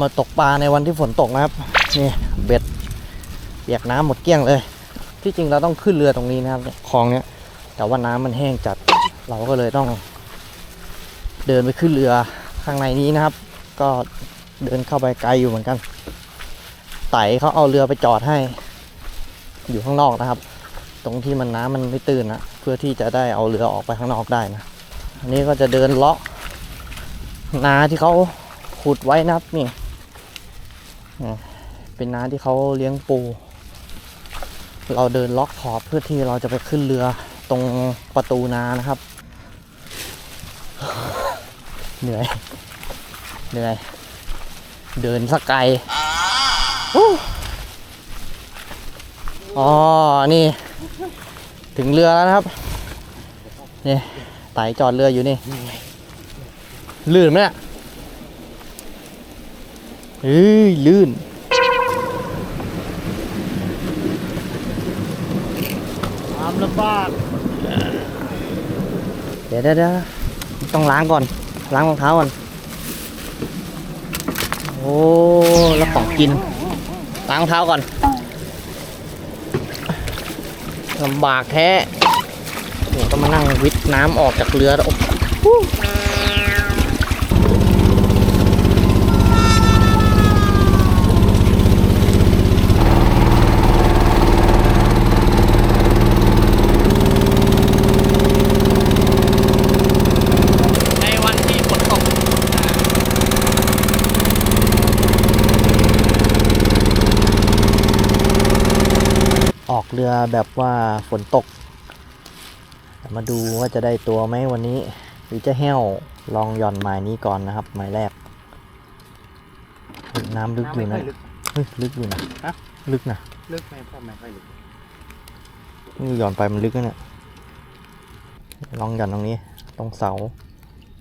มาตกปลาในวันที่ฝนตกนะครับนี่เบ็ดเปียกน้ำหมดเกลี้ยงเลย ที่จริงเราต้องขึ้นเรือตรงนี้นะครับคลองเนี้ยแต่ว่าน้ำมันแห้งจัดเราก็เลยต้อง เดินไปขึ้นเรือข้างในนี้นะครับ ก็เดินเข้าไปไกลอยู่เหมือนกันไต่เขาเอาเรือไปจอดให้ อยู่ข้างนอกนะครับ ตรงที่มันน้ำมันไม่ตื้นนะเพื่อที่จะได้เอาเรือออกไปข้างนอกได้นะอันนี้ก็จะเดินเลาะนาที่เขาขุดไว้นะครับนี่ เป็นน้าที่เขาเลี้ยงปู เราเดินล็อกขอบเพื่อที่เราจะไปขึ้นเรือตรงประตูนานะครับ เหนื่อย เหนื่อย เดินสักไกลอ๋อ นี่ ถึงเรือแล้วนะครับ นี่ไต่จอดเรืออยู่นี่ ลื่นไหมเนี่ย เฮ้ยลื่นทำลำบากเดี๋ยวเดี๋ยวเดี๋ยวต้องล้างก่อน ล้างรองเท้าก่อน โอ้ แล้วของกิน ล้างรองเท้าก่อนลำบากแท้นี่ก็มานั่งวิทน้ำออกจากเรือแล้วโอ้โหในวันที่ฝนตก ออก เรือแบบว่าฝนตก มาดูว่าจะได้ตัวไหมวันนี้ หรือจะแห้วลองหย่อนหมายนี้ก่อนนะครับหมายแรก น้ำลึกอยู่นะลึกเฮ้ยลึกอยู่นะฮะลึกนะลึกไหมพ่อไม่ค่อยลึกนี่หย่อนไปมันลึกนะเนี่ยลองหย่อนตรงนี้ ตรงเสา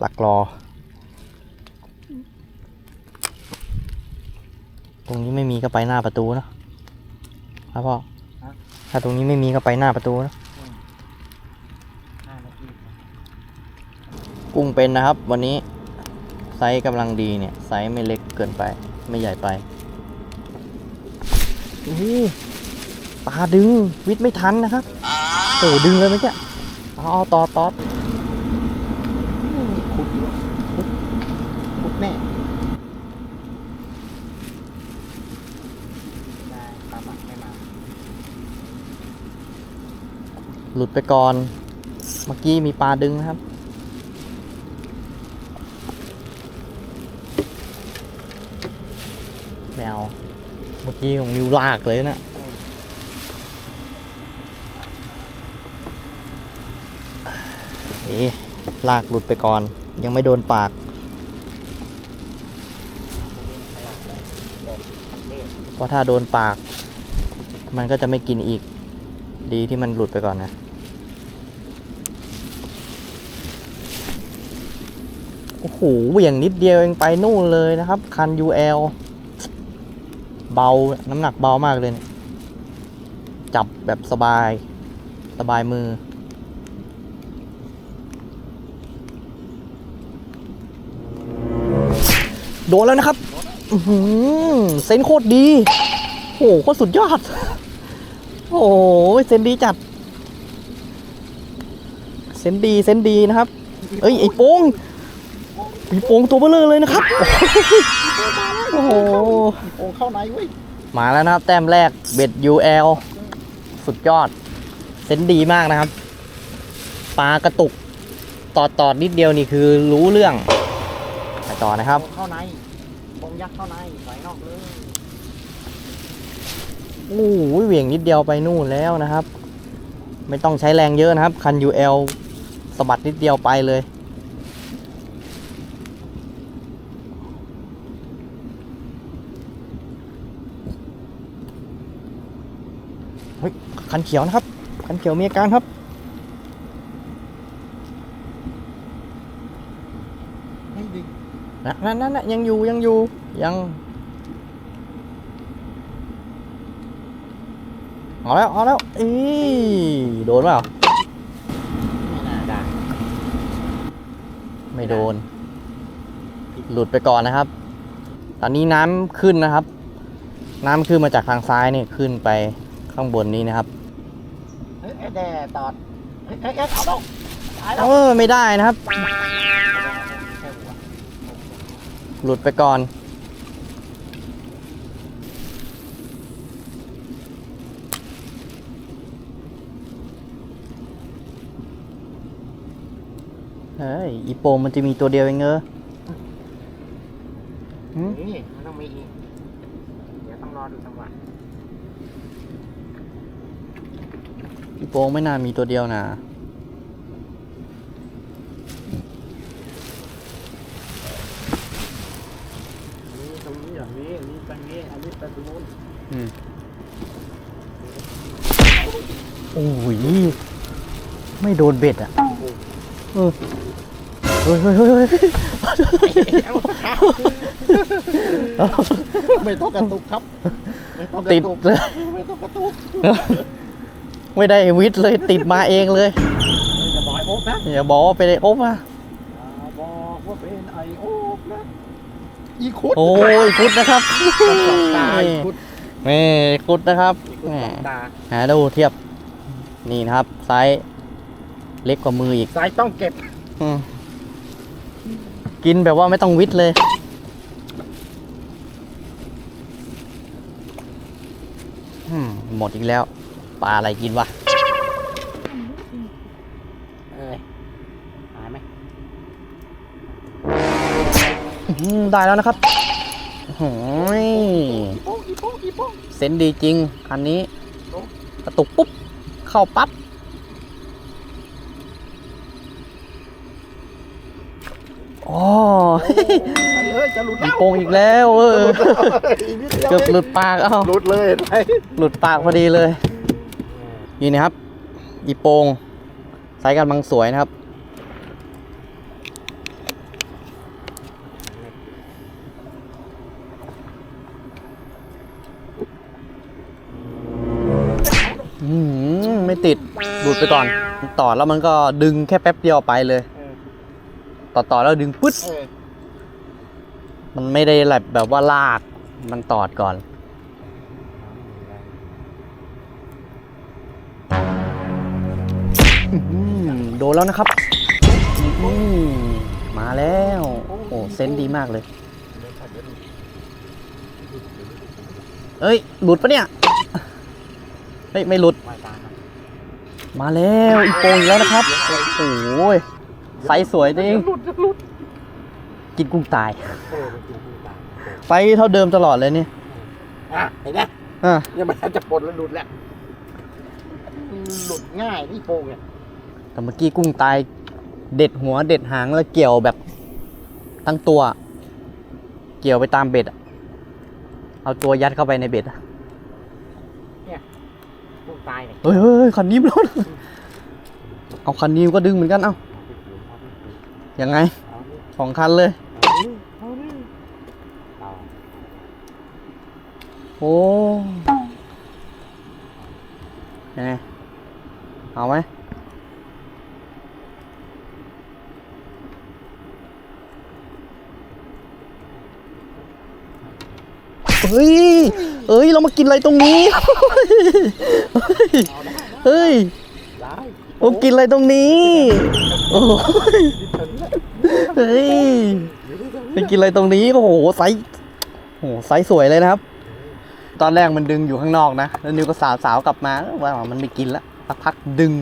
หลักรอ ตรงนี้ไม่มีก็ไปหน้าประตูเนอะครับพ่อ ถ้าตรงนี้ไม่มีก็ไปหน้าประตูเนอะห้านาทีกุ้งเป็นนะครับ วันนี้ไซส์กำลังดีเนี่ย ไซส์ไม่เล็กเกินไป ไม่ใหญ่ไปอู้หูปลาดึง วิทย์ไม่ทันนะครับโอ้ดึงเลยเมื่อกี้เอาเอาต่อต่อ ขุดอยู่ขุดขุดแน่ได้ปลาหมักไม่มา หลุดไปก่อน เมื่อกี้มีปลาดึงนะครับ แมว เมื่อกี้ของนิวลากเลยนะเอ๊ะลากหลุดไปก่อน ยังไม่โดนปากเพราะถ้าโดนปาก มันก็จะไม่กินอีก ดีที่มันหลุดไปก่อนนะ โอ้โหเหวี่ยงนิดเดียวเองไปนู่นเลยนะครับ คัน UL เบา น้ำหนักเบามากเลยเนี่ยจับแบบสบาย สบายมือ โดนแล้วนะครับเซนโคตรดี โอ้โหโคตรสุดยอด โอ้โหเซนดีจัด เซนดี เซนดีนะครับ เอ้ย ไอ้โป้ง ไอ้โป้งตัวเบลอเลยนะครับ โอ้โห โอ้เข้าไหนเว้ยมาแล้วนะครับ แต้มแรกเบ็ด UL สุดยอด เซนส์ดีมากนะครับ ปลากระตุก ตอดตอดนิดเดียวนี่คือรู้เรื่องไปต่อนะครับโอ้เข้าในปงยักษ์เข้าในใส่นอกเลยโอ้โหเหวี่ยงนิดเดียวไปนู่นแล้วนะครับ ไม่ต้องใช้แรงเยอะนะครับ คัน UL สะบัดนิดเดียวไปเลย เฮ้ย คันเขียวนะครับ คันเขียวมีอาการครับไม่ดึงนะนั่นนั่นนะยังอยู่ยังอยู่ยังเอาแล้วเอาแล้วอีโดนเปล่าไม่น่าได้ไม่โดน หลุดไปก่อนนะครับ ตอนนี้น้ำขึ้นนะครับ น้ำขึ้นมาจากทางซ้ายนี่ขึ้นไปข้างบนนี้นะครับเฮ้ยไอ้ แด่ตอดเฮ้ยเฮ้ยเฮ้ยเอาต้องตายแล้วเออไม่ได้นะครับ แค่หัวหลุดไปก่อน เฮ้ย อีโปมมันจะมีตัวเดียวเองเงอหืมนี่มันต้องมีอีกเดี๋ยวต้องรอดูจังหวะ อีโปงไม่น่ามีตัวเดียวนะนี่ตรงนี้อย่างนี้อันนี้ตรงนี้อันนี้ตรงนู้นอืมโอ้ยไม่โดนเบ็ดอะเออเฮ้ยเฮ้ยเฮ้ยเฮ้ยไม่ต้องกระตุกครับ ไม่ต้องกระติดตุกเลย ไม่ต้องกระตุก ไม่ได้วิทย์เลยติดมาเองเลย จะบอกไอ้โอ๊คนะอย่าบอกว่าเป็นไอโอ๊บนะอย่าบอกว่าเป็นไอโอ๊คนะอีคุดโอ้ยคุดนะครับตาอีคุดแม่คุดนะครับอีคุดแหมสองตาหาดูเทียบ นี่นะครับไซส์เล็กกว่ามืออีกสายต้องเก็บอืมกินแบบว่าไม่ต้องวิทย์เลยอืมหมดอีกแล้ว ปลาอะไรกินวะเอ้ยหายไหมอืมได้แล้วนะครับโอ้ยอีโป๊กอีโป๊กอีโป๊กเซนส์ดีจริง คันนี้โอ้กระตุกปุ๊บ เข้าปั๊บโอ้เฮ้ยจะหลุดมีแล้วโกงอีกแล้ว เอออีกนิดดียวเกือบหลุดปากเอ้าหลุดเลยเห็นไหมหลุดปากพอดีเลย นี่นะครับ อีโปงไซส์กำลังสวยนะครับอืมไม่ติดหลุดไปก่อน ต่อแล้วมันก็ดึงแค่แป๊บเดียวไปเลยเออต่อต่อแล้วดึงปึ๊ดเออมันไม่ได้แบบแบบว่าลาก มันตอดก่อน โดนแล้วนะครับอื้อหือมาแล้ว โอ้เซนส์ดีมากเลย เอ้ย หลุดปะเนี่ย เฮ้ย ไม่หลุดไม่ตามครับมาแล้วอีกโปงอีกแล้วนะครับ โอ้ยไซส์สวยจริงหลุดจะหลุดกินกุ้งตายเออมันกินกุ้งตาย ไซส์เท่าเดิมตลอดเลยนี่อะเห็นไหมอะเนี่ยมันจะปลดแล้วหลุดแล้วหลุดง่ายนี่โป่งเนี่ย แต่เมื่อกี้กุ้งตายเด็ดหัวเด็ดหางแล้วเกี่ยวแบบทั้งตัว เกี่ยวไปตามเบ็ดอะเอาตัวยัดเข้าไปในเบ็ดอะกุ้งตายเนี่ยเฮ้ยเฮ้ยเฮ้ยคันนี้มนรถเอาคันนี้ก็ดึงเหมือนกันเอ้ายังไงเอาดิสองคันเลยเอาดิเอาดิเอาโอ้ยังไงเอาไหม เฮ้ย เอ้ย เรามากินอะไรตรงนี้ เฮ้ยโอ้กินอะไรตรงนี้ โอ้ยเฮ้ย ไปกินอะไรตรงนี้ โอ้โห ไซส์โอ้โห ไซส์สวยเลยนะครับ ตอนแรกมันดึงอยู่ข้างนอกนะ แล้วนิวก็สาวสาวกลับมาว่ามันไม่กินละสักพักดึง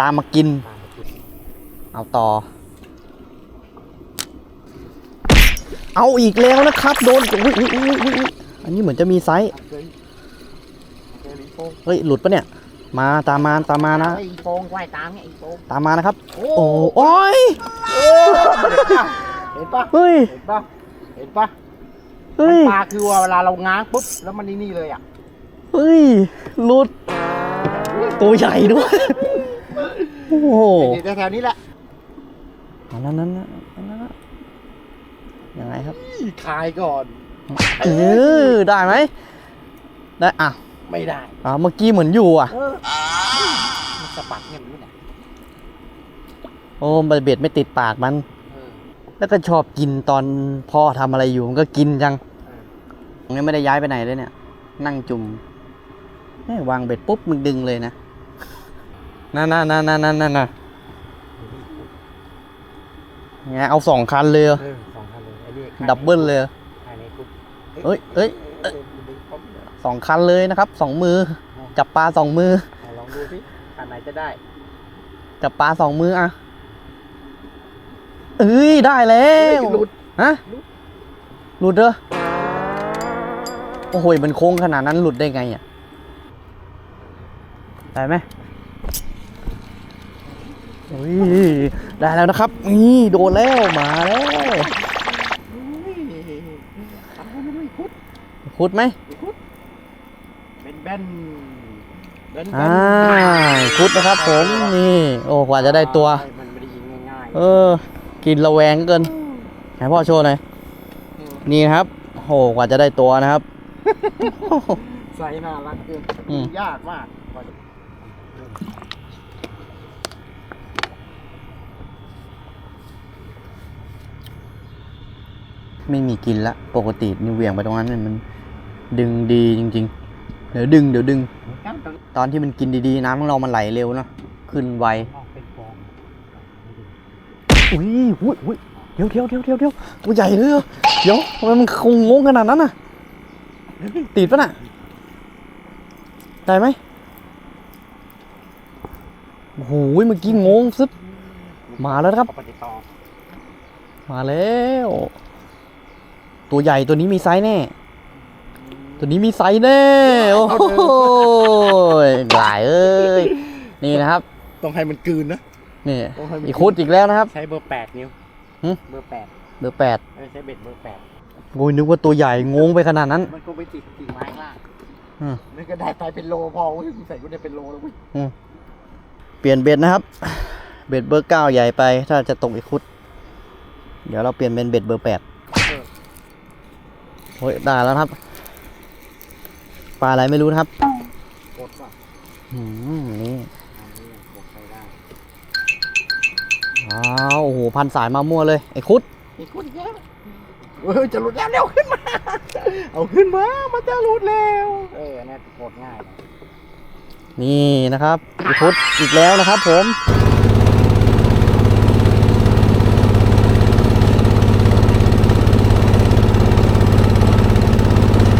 ตามมากิน เอาต่อ เอาอีกแล้วนะครับโดนอุ๊ยอุ๊ยอุ๊ยอุ๊ยอุ๊ยอันนี้เหมือนจะมีไซส์เคยเคยมีโป่งเฮ้ยหลุดปะเนี่ย มาตามมาตามมานะไอ้โป่งว่ายตามเนี่ยไอ้โป่งตามมานะครับโอ้โอ้โอ้ยเห็นปะเฮ้ยเห็นปะเห็นปะเฮ้ยปลาคือว่าเวลาเราง้างปุ๊บแล้วมันนี่นี่เลยอะเฮ้ยหลุดตัวใหญ่ด้วยโอ้โหอยู่แถวๆนี้แหละอันนั้นนั้นนั้นนั้นนั้น ยังไงครับคายก่อน เออได้ไหมได้อะไม่ได้อะเมื่อกี้เหมือนอยู่อะเออมันสะบัดเนี่ยมันนี่แหละโอ้มันเบ็ดไม่ติดปากมัน เออแล้วก็ชอบกินตอนพ่อทำอะไรอยู่มันก็กินจังยังไม่ได้ย้ายไปไหนเลยเนี่ย นั่งจุ่มเอ้ยวางเบ็ดปุ๊บมึงดึงเลยนะนั่นนั่นนั่นนั่นนั่นนั่นน่ะไงเอาสองคันเลยเหรอเออ ดับเบิลเลยเหรอภายในคุกเอ้ยเอ้ยเอ้ยดึงปั๊บเนี่ยสองคันเลยนะครับสองมือ จับปลาสองมือเอาลองดูสิคันไหนจะได้ จับปลาสองมืออะเอ้ยได้แล้เฮ้ยวหลุดฮะหลุดหลุดเหรอโอ้โหมันโค้งขนาดนั้นหลุดได้ไงอะได้ไหมโอ้ยได้แล้วนะครับ นี่โดนแล้วมาแล้ว เฮ้ยทำให้มันไม่คุด ขุดไหมไม่คุดเป็นแบนแบนอ่าขุดนะครับ ผมนี่โอ้กว่าจะได้ตัว มันไม่ได้ยิงง่ายเออ กินระแวงเกินไหนพ่อโชว์หน่อยๆนี่ครับโหกว่าจะได้ตัวนะครับใส่น่ารักเกินอืมยากมากกว่าจะ ไม่มีกินละ ปกตินี่เหวี่ยงไปตรงนั้นนี่มันดึงดีจริง ๆ เดี๋ยวดึงเดี๋ยวดึง ตอนที่มันกินดีๆ น้ำของเรามันไหลเร็วนะขึ้นไวอุ้ยอุ้ยอุ้ยเดี๋ยวเดี๋ยวเดี๋ยวเดี๋ยวเดี๋ยวตัวใหญ่เลยเดี๋ยวทำไมมันคงงงขนาดนั้นน่ะ ติดปะน่ะ ได้ไหมโอ้โหเมื่อกี้งงซึบมาแล้วครับ มาแล้ว ตัวใหญ่ตัวนี้มีไซส์แน่ ตัวนี้มีไซส์แน่ โอ้โหหลายเอ้ย นี่นะครับ ต้องให้มันกลืนนะ นี่ต้องให้มันอีกคุดอีกแล้วนะครับ ใช้เบอร์แปดนิ้วหึเบอร์แปดเบอร์แปดเออใช้เบ็ดเบอร์แปดโอ้ยนึกว่าตัวใหญ่งงไปขนาดนั้น มันก็ไปติดกิ่งไม้ข้างล่างอืมมันก็ได้ไปเป็นโลพอเว้ยกูใส่กูได้เป็นโลแล้วเว้ยเปลี่ยนเบ็ดนะครับ เบ็ดเบอร์เก้าใหญ่ไป ถ้าจะตกอีกคุด เดี๋ยวเราเปลี่ยนเป็นเบ็ดเบอร์แปด โอ้ยได้แล้วครับ ปลาอะไรไม่รู้นะครับกดว่ะอืมนี่อันนี้กดใช้ได้อ้าวโอ้โหพันสายมามั่วเลย ไอ้คุดอีกคนอีกแล้วเฮ้ยจะหลุดแล้วเร็วขึ้นมา เอาขึ้นมา มันจะหลุดแล้ว เอออันนี้กดง่ายนะ นี่นะครับ ไอ้คุดอีกแล้วนะครับผม